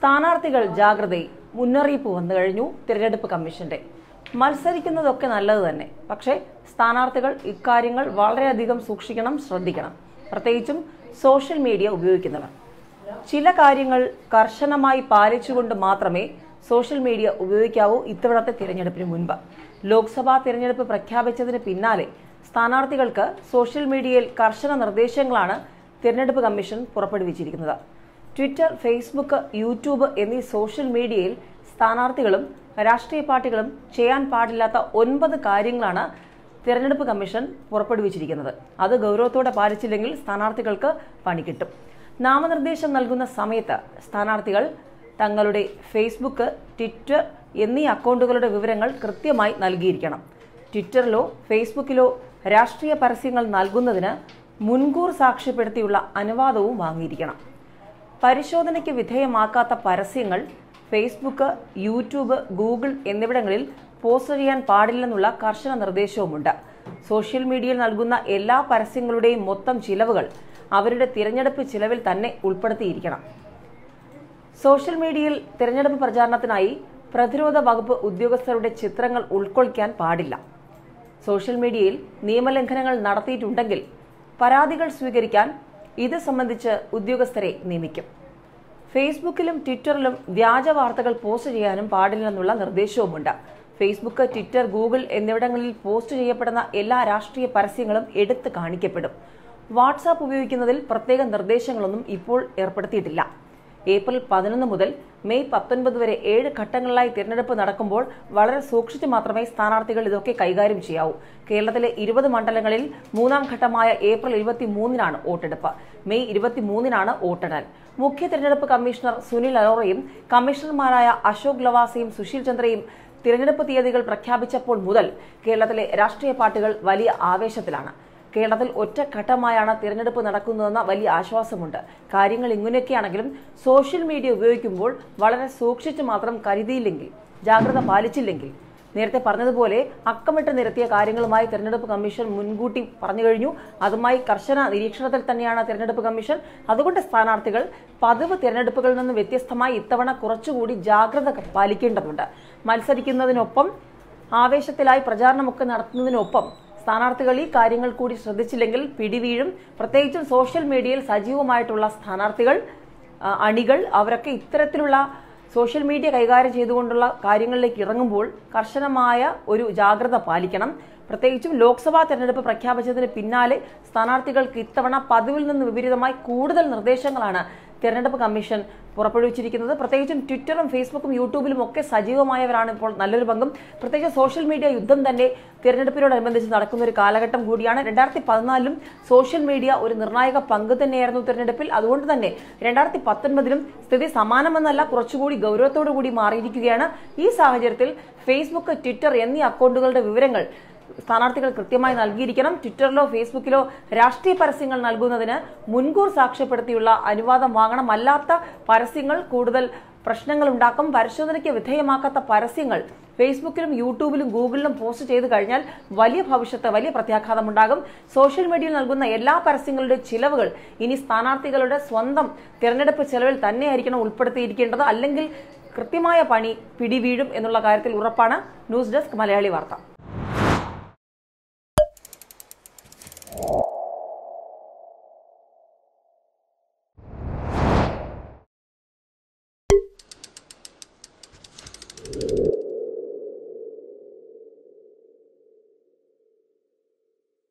സ്ഥാനാർത്ഥികൾ ജാഗ്രതയിൽ മുന്നറിയിപ്പ് വന്നു കഴിഞ്ഞു തിരഞ്ഞെടുപ്പ് കമ്മീഷന്റെ. മത്സരിക്കുന്നതൊക്കെ നല്ലത് തന്നെ. പക്ഷേ സ്ഥാനാർത്ഥികൾ ഇക്കാര്യങ്ങൾ വളരെയധികം സൂക്ഷിക്കണം ശ്രദ്ധിക്കണം. പ്രത്യേകിച്ചും സോഷ്യൽ മീഡിയ ഉപയോഗിക്കുന്നവർ. ചില കാര്യങ്ങൾ കർശനമായി പാലിച്ചുകൊണ്ട് മാത്രമേ സോഷ്യൽ മീഡിയ ഉപയോഗിക്കാവൂ ഇത്തവണത്തെ തിരഞ്ഞെടുപ്പിന് മുൻപ്. ലോക്സഭാ തിരഞ്ഞെടുപ്പ് പ്രഖ്യാപിച്ചതിന് പിന്നാലെ സ്ഥാനാർത്ഥികൾക്ക് സോഷ്യൽ മീഡിയയിൽ കർശന നിർദ്ദേശങ്ങളാണ് തിരഞ്ഞെടുപ്പ് കമ്മീഷൻ പുറപ്പെടുവിച്ചിരിക്കുന്നത്. ട്വിറ്റർ ഫേസ്ബുക്ക് യൂട്യൂബ് എന്നീ സോഷ്യൽ മീഡിയയിൽ സ്ഥാനാർത്ഥികളും രാഷ്ട്രീയ പാർട്ടികളും ചെയ്യാൻ പാടില്ലാത്ത ഒൻപത് കാര്യങ്ങളാണ് തിരഞ്ഞെടുപ്പ് കമ്മീഷൻ പുറപ്പെടുവിച്ചിരിക്കുന്നത്. അത് ഗൗരവത്തോടെ പാലിച്ചില്ലെങ്കിൽ സ്ഥാനാർത്ഥികൾക്ക് പണി കിട്ടും. നാമനിർദ്ദേശം നൽകുന്ന സമയത്ത് സ്ഥാനാർത്ഥികൾ തങ്ങളുടെ ഫേസ്ബുക്ക് ട്വിറ്റർ എന്നീ അക്കൗണ്ടുകളുടെ വിവരങ്ങൾ കൃത്യമായി നൽകിയിരിക്കണം. ട്വിറ്ററിലോ ഫേസ്ബുക്കിലോ രാഷ്ട്രീയ പരസ്യങ്ങൾ നൽകുന്നതിന് മുൻകൂർ സാക്ഷ്യപ്പെടുത്തിയുള്ള അനുവാദവും വാങ്ങിയിരിക്കണം. പരിശോധനയ്ക്ക് വിധേയമാക്കാത്ത പരസ്യങ്ങൾ ഫേസ്ബുക്ക് യൂട്യൂബ് ഗൂഗിൾ എന്നിവിടങ്ങളിൽ പോസ്റ്റ് ചെയ്യാൻ പാടില്ലെന്നുള്ള കർശന നിർദ്ദേശവുമുണ്ട്. സോഷ്യൽ മീഡിയയിൽ നൽകുന്ന എല്ലാ പരസ്യങ്ങളുടെയും മൊത്തം ചിലവുകൾ അവരുടെ തിരഞ്ഞെടുപ്പ് ചിലവിൽ തന്നെ ഉൾപ്പെടുത്തിയിരിക്കണം. സോഷ്യൽ മീഡിയയിൽ തിരഞ്ഞെടുപ്പ് പ്രചാരണത്തിനായി പ്രതിരോധ വകുപ്പ് ഉദ്യോഗസ്ഥരുടെ ചിത്രങ്ങൾ ഉൾക്കൊള്ളിക്കാൻ പാടില്ല. സോഷ്യൽ മീഡിയയിൽ നിയമലംഘനങ്ങൾ നടത്തിയിട്ടുണ്ടെങ്കിൽ പരാതികൾ സ്വീകരിക്കാൻ ഇത് സംബന്ധിച്ച് ഉദ്യോഗസ്ഥരെ നിയമിക്കും. ഫേസ്ബുക്കിലും ട്വിറ്ററിലും വ്യാജ വാർത്തകൾ പോസ്റ്റ് ചെയ്യാനും പാടില്ലെന്നുള്ള നിർദ്ദേശവുമുണ്ട്. ഫേസ്ബുക്ക് ട്വിറ്റർ ഗൂഗിൾ എന്നിവിടങ്ങളിൽ പോസ്റ്റ് ചെയ്യപ്പെടുന്ന എല്ലാ രാഷ്ട്രീയ പരസ്യങ്ങളും എടുത്തു കാണിക്കപ്പെടും. വാട്സാപ്പ് ഉപയോഗിക്കുന്നതിൽ പ്രത്യേക നിർദ്ദേശങ്ങളൊന്നും ഇപ്പോൾ ഏർപ്പെടുത്തിയിട്ടില്ല. ഏപ്രിൽ പതിനൊന്ന് മുതൽ മെയ് പത്തൊൻപത് വരെ ഏഴ് ഘട്ടങ്ങളിലായി തിരഞ്ഞെടുപ്പ് നടക്കുമ്പോൾ വളരെ സൂക്ഷിച്ച് മാത്രമേ സ്ഥാനാർത്ഥികൾ ഇതൊക്കെ കൈകാര്യം ചെയ്യാവൂ. കേരളത്തിലെ ഇരുപത് മണ്ഡലങ്ങളിൽ മൂന്നാം ഘട്ടമായ ഏപ്രിൽ ഇരുപത്തി മൂന്നിനാണ് വോട്ടെടുപ്പ്. മെയ് ഇരുപത്തി മൂന്നിനാണ് വോട്ടെണ്ണൽ. മുഖ്യ തിരഞ്ഞെടുപ്പ് കമ്മീഷണർ സുനിൽ അറോറയും കമ്മീഷണർമാരായ അശോക് ലവാസയും സുശീൽ ചന്ദ്രയും തിരഞ്ഞെടുപ്പ് തീയതികൾ പ്രഖ്യാപിച്ചപ്പോൾ മുതൽ കേരളത്തിലെ രാഷ്ട്രീയ പാർട്ടികൾ വലിയ ആവേശത്തിലാണ്. കേരളത്തിൽ ഒറ്റഘട്ടമായാണ് തിരഞ്ഞെടുപ്പ് നടക്കുന്നതെന്ന വലിയ ആശ്വാസമുണ്ട്. കാര്യങ്ങൾ ഇങ്ങനെയൊക്കെയാണെങ്കിലും സോഷ്യൽ മീഡിയ ഉപയോഗിക്കുമ്പോൾ വളരെ സൂക്ഷിച്ച് മാത്രം കരുതിയില്ലെങ്കിൽ ജാഗ്രത പാലിച്ചില്ലെങ്കിൽ. നേരത്തെ പറഞ്ഞതുപോലെ അക്കമിട്ട് നിരത്തിയ കാര്യങ്ങളുമായി തിരഞ്ഞെടുപ്പ് കമ്മീഷൻ മുൻകൂട്ടി പറഞ്ഞു കഴിഞ്ഞു. അതുമായി കർശന നിരീക്ഷണത്തിൽ തന്നെയാണ് തിരഞ്ഞെടുപ്പ് കമ്മീഷൻ. അതുകൊണ്ട് സ്ഥാനാർത്ഥികൾ പതിവ് തിരഞ്ഞെടുപ്പുകളിൽ നിന്ന് വ്യത്യസ്തമായി ഇത്തവണ കുറച്ചുകൂടി ജാഗ്രത പാലിക്കേണ്ടതുണ്ട്. മത്സരിക്കുന്നതിനൊപ്പം ആവേശത്തിലായി പ്രചാരണമൊക്കെ നടത്തുന്നതിനൊപ്പം സ്ഥാനാർത്ഥികൾ ഈ കാര്യങ്ങൾ കൂടി ശ്രദ്ധിച്ചില്ലെങ്കിൽ പിടിവീഴും. പ്രത്യേകിച്ചും സോഷ്യൽ മീഡിയയിൽ സജീവമായിട്ടുള്ള സ്ഥാനാർത്ഥികൾ അണികൾ അവരൊക്കെ ഇത്തരത്തിലുള്ള സോഷ്യൽ മീഡിയ കൈകാര്യം ചെയ്തുകൊണ്ടുള്ള കാര്യങ്ങളിലേക്ക് ഇറങ്ങുമ്പോൾ കർശനമായ ഒരു ജാഗ്രത പാലിക്കണം. പ്രത്യേകിച്ചും ലോക്സഭാ തെരഞ്ഞെടുപ്പ് പ്രഖ്യാപിച്ചതിന് പിന്നാലെ സ്ഥാനാർത്ഥികൾക്ക് ഇത്തവണ പതിവിൽ നിന്ന് വിപരീതമായി കൂടുതൽ നിർദ്ദേശങ്ങളാണ് തെരഞ്ഞെടുപ്പ് കമ്മീഷൻ പുറപ്പെടുവിച്ചിരിക്കുന്നത്. പ്രത്യേകിച്ചും ട്വിറ്ററും ഫേസ്ബുക്കും യൂട്യൂബിലും ഒക്കെ സജീവമായവരാണ് ഇപ്പോൾ നല്ലൊരു പങ്കും. പ്രത്യേകിച്ച് സോഷ്യൽ മീഡിയ യുദ്ധം തന്നെ തിരഞ്ഞെടുപ്പിനോടനുബന്ധിച്ച് നടക്കുന്ന ഒരു കാലഘട്ടം കൂടിയാണ്. രണ്ടായിരത്തി പതിനാലിലും സോഷ്യൽ മീഡിയ ഒരു നിർണായക പങ്ക് തന്നെയായിരുന്നു തിരഞ്ഞെടുപ്പിൽ. അതുകൊണ്ട് തന്നെ രണ്ടായിരത്തി പത്തൊൻപതിലും സ്ഥിതി സമാനമെന്നല്ല കുറച്ചുകൂടി ഗൗരവത്തോടു കൂടി മാറിയിരിക്കുകയാണ്. ഈ സാഹചര്യത്തിൽ ഫേസ്ബുക്ക് ട്വിറ്റർ എന്നീ അക്കൗണ്ടുകളുടെ വിവരങ്ങൾ സ്ഥാനാർത്ഥികൾ കൃത്യമായി നൽകിയിരിക്കണം. ട്വിറ്ററിലോ ഫേസ്ബുക്കിലോ രാഷ്ട്രീയ പരസ്യങ്ങൾ നൽകുന്നതിന് മുൻകൂർ സാക്ഷ്യപ്പെടുത്തിയുള്ള അനുവാദം വാങ്ങണം. അല്ലാത്ത പരസ്യങ്ങൾ കൂടുതൽ പ്രശ്നങ്ങൾ ഉണ്ടാക്കും. പരിശോധനയ്ക്ക് വിധേയമാക്കാത്ത പരസ്യങ്ങൾ ഫേസ്ബുക്കിലും യൂട്യൂബിലും ഗൂഗിളിലും പോസ്റ്റ് ചെയ്തു കഴിഞ്ഞാൽ വലിയ ഭവിഷ്യത്ത് വലിയ പ്രത്യാഘാതം ഉണ്ടാകും. സോഷ്യൽ മീഡിയയിൽ നൽകുന്ന എല്ലാ പരസ്യങ്ങളുടെ ചിലവുകൾ ഇനി സ്ഥാനാർത്ഥികളുടെ സ്വന്തം തിരഞ്ഞെടുപ്പ് ചെലവിൽ തന്നെയായിരിക്കണം ഉൾപ്പെടുത്തിയിരിക്കേണ്ടത്. അല്ലെങ്കിൽ കൃത്യമായ പണി പിടിവീഴും എന്നുള്ള കാര്യത്തിൽ ഉറപ്പാണ്. ന്യൂസ് ഡെസ്ക് മലയാളി വാർത്ത.